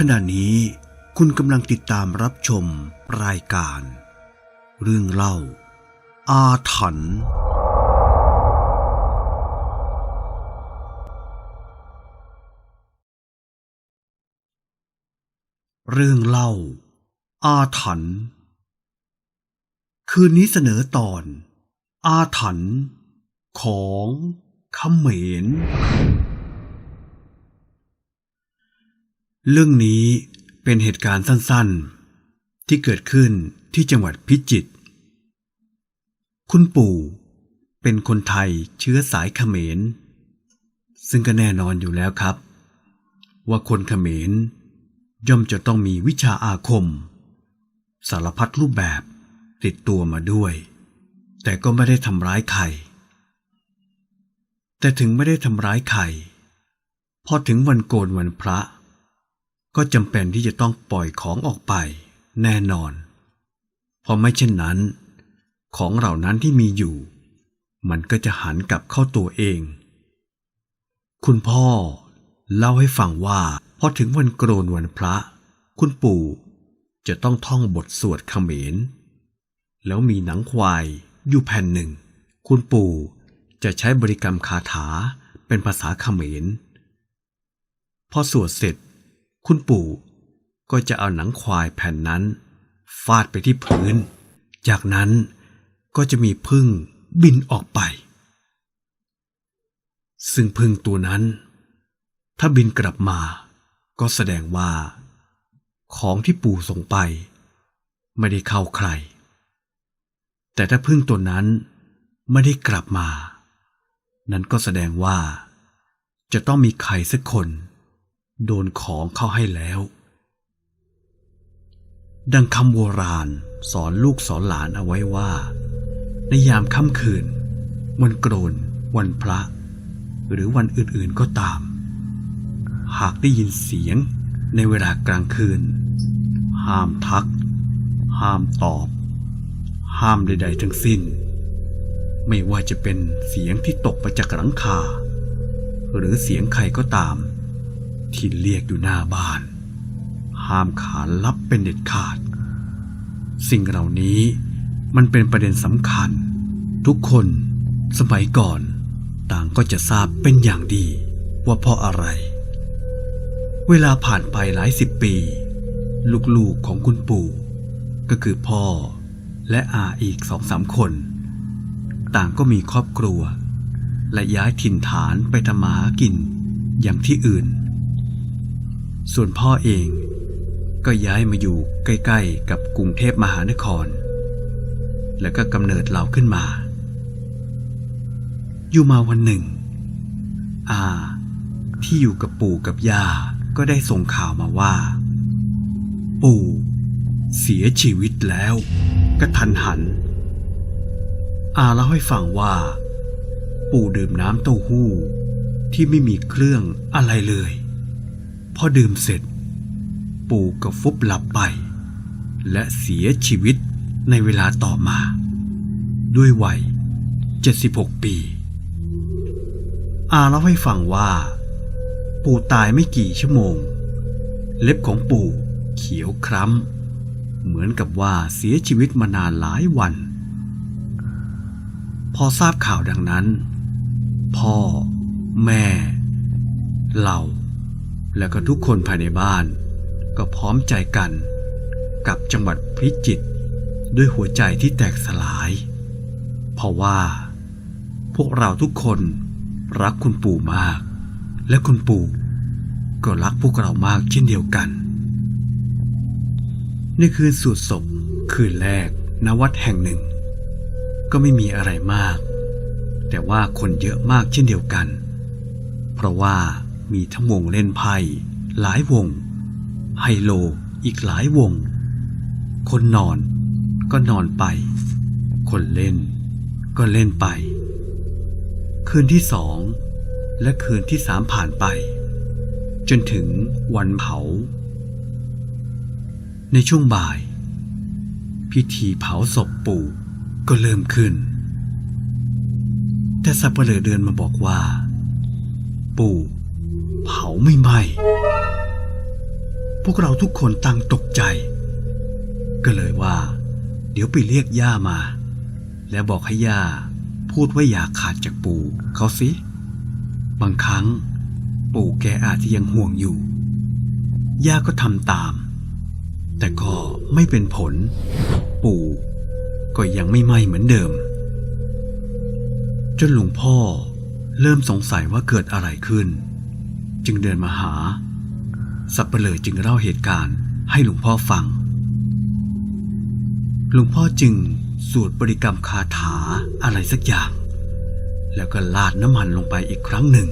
ขณะนี้คุณกำลังติดตามรับชมรายการ เรื่องเล่า อาถรรพ์เรื่องเล่า อาถรรพ์คืนนี้เสนอตอน อาถรรพ์ของเขมร เรื่องนี้เป็นเหตุการณ์สั้นๆ ที่เกิดขึ้นที่จังหวัดพิจิตร คุณปู่เป็นคนไทยเชื้อสายเขมร ซึ่งก็แน่นอนอยู่แล้วครับ ว่าคนเขมร ย่อมจะต้องมีวิชาอาคม สารพัดรูปแบบติดตัวมาด้วย แต่ก็ไม่ได้ทำร้ายใคร แต่ถึงไม่ได้ทำร้ายใครพอถึงวันโกนวันพระ ก็จำเป็นที่จะต้องปล่อยของออกไป แน่นอน เพราะไม่เช่นนั้น ของเหล่านั้นที่มีอยู่ มันก็จะหันกลับเข้าตัวเอง คุณพ่อ เล่าให้ฟังว่าพอถึงวันโกรนวันพระ คุณปู่จะต้องท่องบทสวดเขมร แล้วมีหนังควายอยู่แผ่นหนึ่ง คุณปู่จะใช้บริกรรมคาถาเป็นภาษาเขมร พอสวดเสร็จ คุณปู่ก็จะเอาหนังควายแผ่นนั้น ฟาดไปที่พื้น จากนั้นก็จะมีพึ่งบินออกไป ซึ่งพึ่งตัวนั้น ถ้าบินกลับมา ก็แสดงว่า ของที่ปู่ส่งไป ไม่ได้เข้าใคร แต่ถ้าพึ่งตัวนั้นไม่ได้กลับมา นั้นก็แสดงว่า จะต้องมีใครสักคน โดนของเข้าให้แล้ว ดังคำโบราณสอนลูกสอนหลานเอาไว้ว่า ในยามค่ำคืน วันโกรน วันพระ หรือวันอื่นๆก็ตาม หากได้ยินเสียงในเวลากลางคืน ห้ามทัก ห้ามตอบ ห้ามใด ๆ ทั้งสิ้น ไม่ว่าจะเป็นเสียงที่ตกมาจากหลังคา หรือเสียงใครก็ตาม ที่เรียกอยู่หน้าบ้าน ห้ามขานรับเป็นเด็ดขาด สิ่งเหล่านี้มันเป็นประเด็นสำคัญ ทุกคนสมัยก่อน ต่างก็จะทราบเป็นอย่างดี ว่าเพราะอะไร เวลาผ่านไปหลายสิบปี ลูกๆของคุณปู่ ก็คือพ่อและอาอีกสองสามคน ต่างก็มีครอบครัว และย้ายถิ่นฐานไปทำมาหากินอย่างที่อื่น ส่วนพ่อเองก็ย้ายมาอยู่ใกล้ ๆ กับกรุงเทพมหานคร แล้วก็กำเนิดเราขึ้นมา อยู่มาวันหนึ่ง อาที่อยู่กับปู่กับย่าก็ได้ส่งข่าวมาว่า ปู่ เสียชีวิตแล้วกระทันหัน อาเล่าให้ฟังว่า ปู่ดื่มน้ำเต้าหู้ที่ไม่มีเครื่องอะไรเลย พอดื่มเสร็จ ปู่ก็ฟุบหลับไป และเสียชีวิตในเวลาต่อมา ด้วยวัย 76 ปี อาเล่าให้ฟังว่า ปู่ตายไม่กี่ชั่วโมง เล็บของปู่เขียวคล้ำ เหมือนกับว่าเสียชีวิตมานานหลายวัน พอทราบข่าวดังนั้น พ่อ แม่ เรา และก็ทุกคนภายในบ้าน ก็พร้อมใจกัน กับจังหวัดพิจิตรด้วยหัวใจที่แตกสลาย เพราะว่า พวกเราทุกคนรักคุณปู่มาก และคุณปู่ก็รักพวกเรามากเช่นเดียวกัน ในคืนสวดศพคืนแรกณวัดแห่งหนึ่ง ก็ไม่มีอะไรมาก แต่ว่าคนเยอะมากเช่นเดียวกัน เพราะว่า มีทั้งวงเล่นไพ่หลายวง ไฮโลอีกหลายวง คนนอนก็นอนไป คนเล่นก็เล่นไป คืนที่สองและคืนที่สามผ่านไป จนถึงวันเผา ในช่วงบ่าย พิธีเผาศพปู่ก็เริ่มขึ้น แต่สับเปลือเดินมาบอกว่า ปู่ เผาไม่ไหม้พวกเราทุกคนต่างตกใจ ก็เลยว่า เดี๋ยวไปเรียกย่ามา แล้วบอกให้ย่าพูดว่าอย่าขาดจากปู่เขาสิ บางครั้ง ปู่แกอาจจะยังห่วงอยู่ ย่าก็ทำตาม แต่ก็ไม่เป็นผล ปู่ก็ยังไม่ไหม้เหมือนเดิม จนหลวงพ่อเริ่มสงสัยว่าเกิดอะไรขึ้น จึงเดินมาหา สับเปลอจึงเล่าเหตุการณ์ให้หลวงพ่อฟัง หลวงพ่อจึงสวดบริกรรมคาถาอะไรสักอย่าง แล้วก็ลาดน้ำมันลงไปอีกครั้งหนึ่ง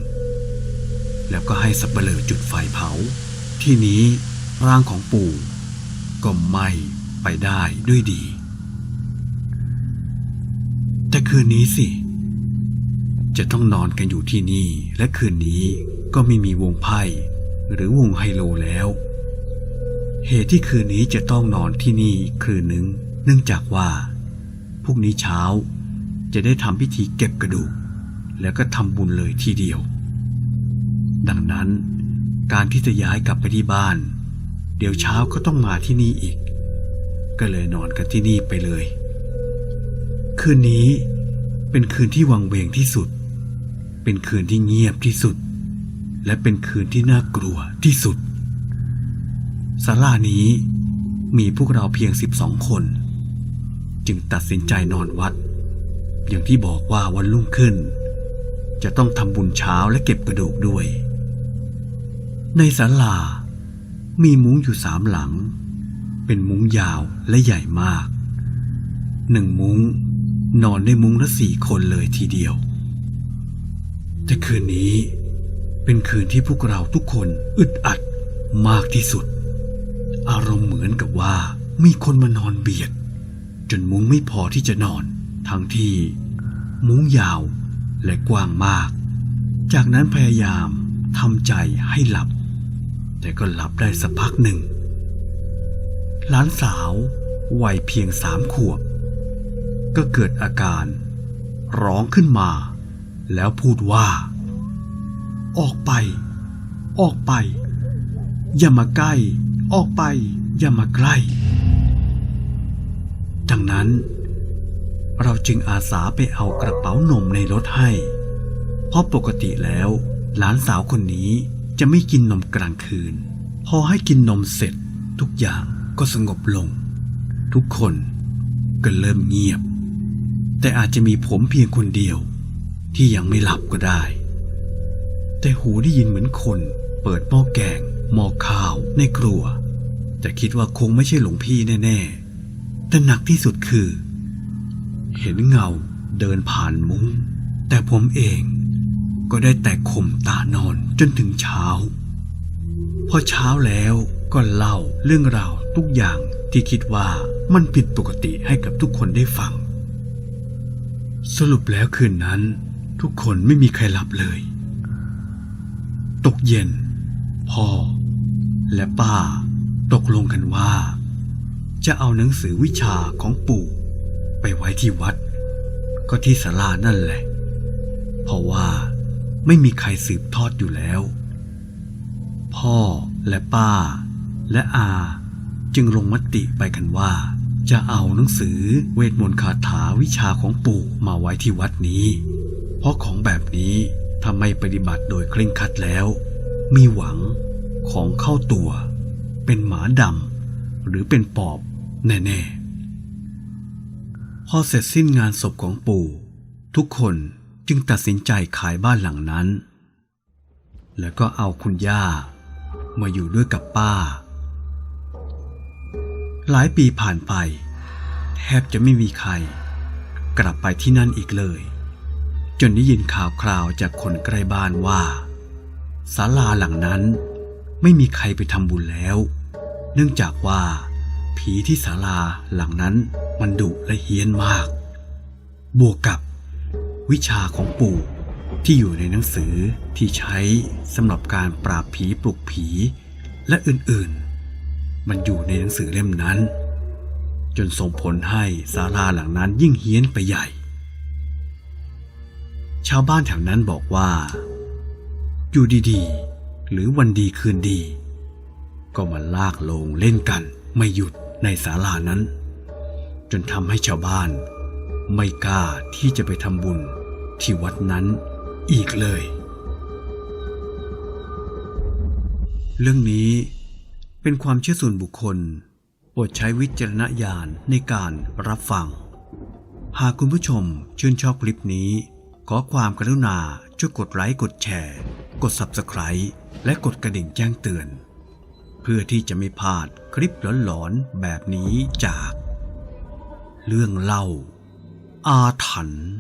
แล้วก็ให้สับเปลอจุดไฟเผา ที่นี้ร่างของปู่ก็ไหม้ไปได้ด้วยดี แต่คืนนี้สิ จะต้องนอนกันอยู่ที่นี่และคืนนี้ ก็ไม่มีวงไพ่หรือวงไฮโลแล้ว เหตุที่คืนนี้จะต้องนอนที่นี่อีกคืนหนึ่งเนื่องจากว่าพรุ่งนี้เช้าจะได้ทำพิธีเก็บกระดูก แล้วก็ทำบุญเลยทีเดียว ดังนั้นการที่จะย้ายกลับไปที่บ้าน เดี๋ยวเช้าก็ต้องมาที่นี่อีก ก็เลยนอนกันที่นี่ไปเลย คืนนี้เป็นคืนที่วังเวงที่สุด เป็นคืนที่เงียบที่สุด และเป็นคืนที่น่ากลัวที่สุดศาลานี้มีพวกเราเพียง12คน จึงตัดสินใจนอนวัด อย่างที่บอกว่าวันรุ่งขึ้น จะต้องทำบุญเช้าและเก็บกระดูกด้วย ในศาลา มีมุ้งอยู่สามหลัง เป็นมุ้งยาวและใหญ่มาก หนึ่งมุ้งนอนได้มุ้งละสี่คนเลยทีเดียว แต่คืนนี้ เป็นคืนที่พวกเราทุกคนอึดอัดมากที่สุด อารมณ์เหมือนกับว่ามีคนมานอนเบียด จนมุ้งไม่พอที่จะนอน ทั้งที่ มุ้งยาวและกว้างมาก จากนั้นพยายามทำใจให้หลับ แต่ก็หลับได้สักพักหนึ่ง หลานสาววัยเพียงสามขวบ ก็เกิดอาการ ร้องขึ้นมา แล้วพูดว่า ออกไป ออกไป อย่ามาใกล้ ออกไป อย่ามาใกล้ ดังนั้น เราจึงอาสาไปเอากระเป๋านมในรถให้ เพราะปกติแล้ว หลานสาวคนนี้จะไม่กินนมกลางคืน พอให้กินนมเสร็จ ทุกอย่างก็สงบลง ทุกคนก็เริ่มเงียบ แต่อาจจะมีผมเพียงคนเดียวที่ยังไม่หลับก็ได้ แต่หูได้ยินเหมือนคน เปิดหม้อแกงหม้อข้าวในครัว แต่คิดว่าคงไม่ใช่หลวงพี่แน่ๆ แต่หนักที่สุดคือ เห็นเงาเดินผ่านมุ้ง แต่ผมเองก็ได้แต่ข่มตานอนจนถึงเช้า พอเช้าแล้วก็เล่าเรื่องราวทุกอย่างที่คิดว่ามันผิดปกติให้กับทุกคนได้ฟัง สรุปแล้วคืนนั้น ทุกคนไม่มีใครหลับเลย ตกเย็น พ่อ และป้า ตกลงกันว่า จะเอาหนังสือวิชาของปู่ไปไว้ที่วัด ก็ที่ศาลานั่นแหละ เพราะว่าไม่มีใครสืบทอดอยู่แล้ว พ่อและป้า และอาจึงลงมติไปกันว่า จะเอาหนังสือเวทมนต์คาถาวิชาของปู่มาไว้ที่วัดนี้ เพราะของแบบนี้ ถ้าไม่ปฏิบัติโดยเคร่งครัดแล้ว มีหวังของเข้าตัว เป็นหมาดำหรือเป็นปอบแน่ๆ พอเสร็จสิ้นงานศพของปู่ ทุกคนจึงตัดสินใจขายบ้านหลังนั้น แล้วก็เอาคุณย่า มาอยู่ด้วยกับป้า หลายปีผ่านไป แทบจะไม่มีใคร กลับไปที่นั่นอีกเลย จนได้ยินข่าวคราวจากคนใกล้บ้านว่าศาลาหลังนั้นไม่มีใครไปทำบุญแล้ว เนื่องจากว่า ผีที่ศาลาหลังนั้นมันดุและเฮี้ยนมาก บวกกับวิชาของปู่ที่อยู่ในหนังสือที่ใช้สำหรับการปราบผีปลุกผีและอื่นๆ มันอยู่ในหนังสือเล่มนั้น จนส่งผลให้ศาลาหลังนั้นยิ่งเฮี้ยนไปใหญ่ ชาวบ้านแถวนั้นบอกว่า อยู่ดีๆ หรือวันดีคืนดี ก็มาลากโลงเล่นกันไม่หยุดในศาลานั้น จนทำให้ชาวบ้าน ไม่กล้าที่จะไปทำบุญที่วัดนั้นอีกเลย เรื่องนี้เป็นความเชื่อส่วนบุคคลโปรดใช้วิจารณญาณในการรับฟัง หากคุณผู้ชมชื่นชอบคลิปนี้ ขอความกรุณาช่วยกดไลค์กดแชร์ กด Subscribe และกดกระดิ่งแจ้งเตือน เพื่อที่จะไม่พลาดคลิปหลอนๆแบบนี้จาก เรื่องเล่า อาถรรพ์